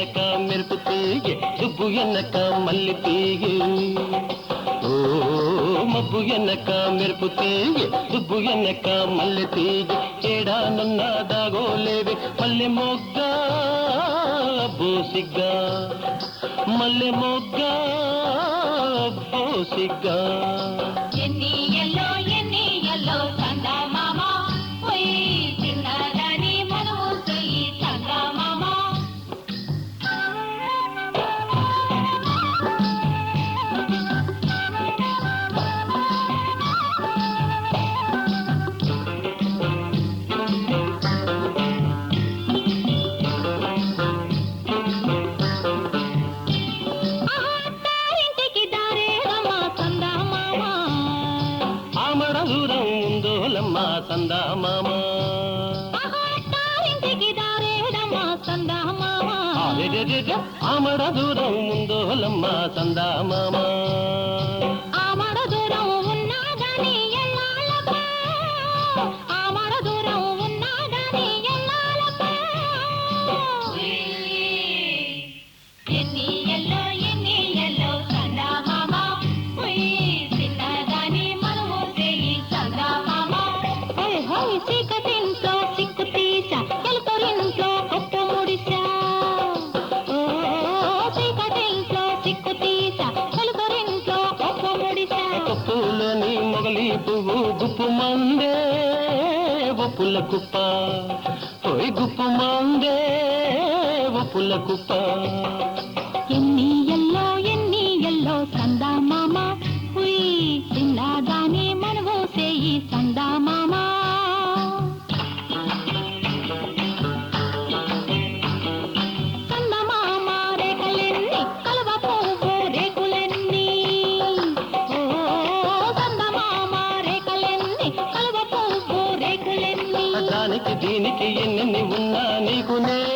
వెనక మెరుపు తీగి దుబ్బు వెనక మల్లి తీగి. ఓ మబ్బు వెనక మెరుపు తీగే దుబ్బు వెనక తీగి. తీగే ఏడానున్న దాగోలేవి మల్లె మొగ్గ బోసిగ్గా. మల్లె మొగ్గ బోసిగ్గా. ఆమడ దూరం తందా మామా గుప్పమందే వపుల కుప్ప. ఓయ్ గుప్పమందే వపుల కుప్ప. దానికి దీనికి ఎన్ని ఉన్నా నీకు నే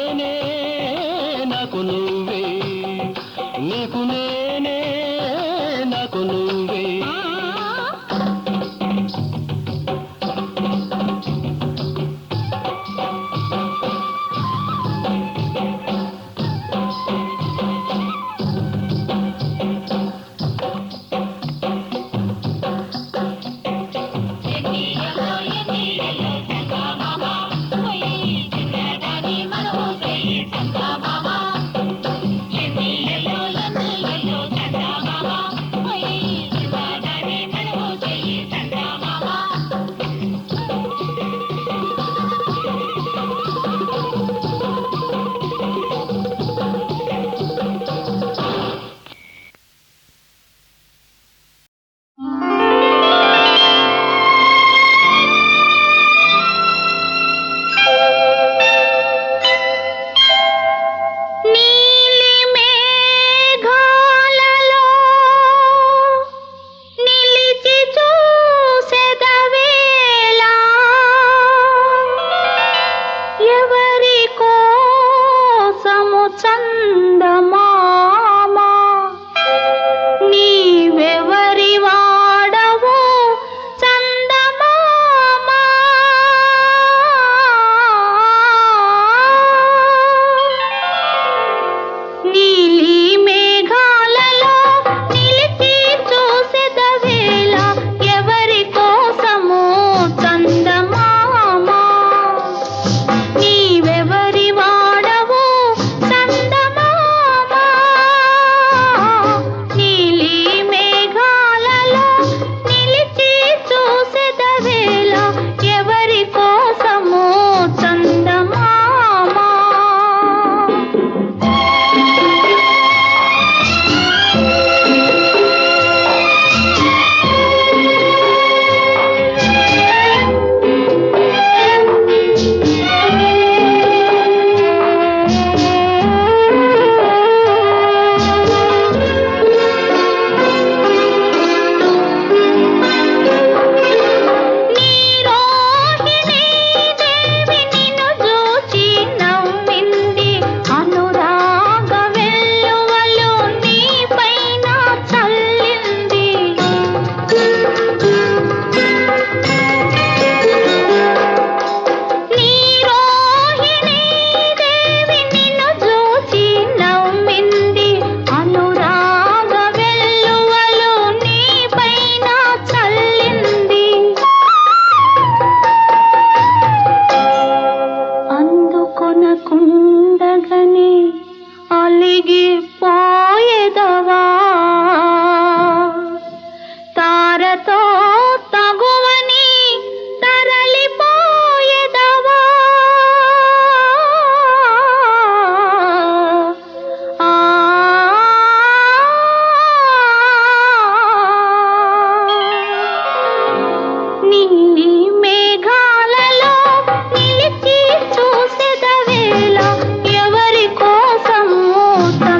gusta.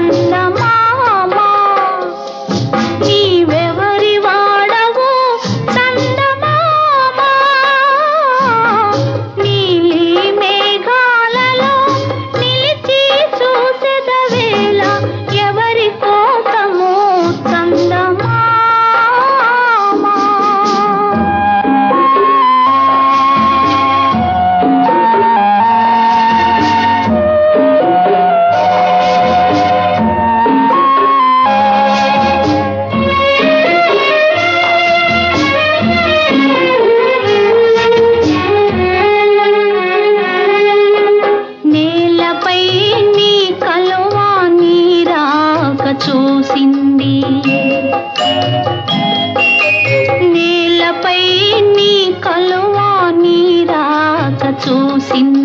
sin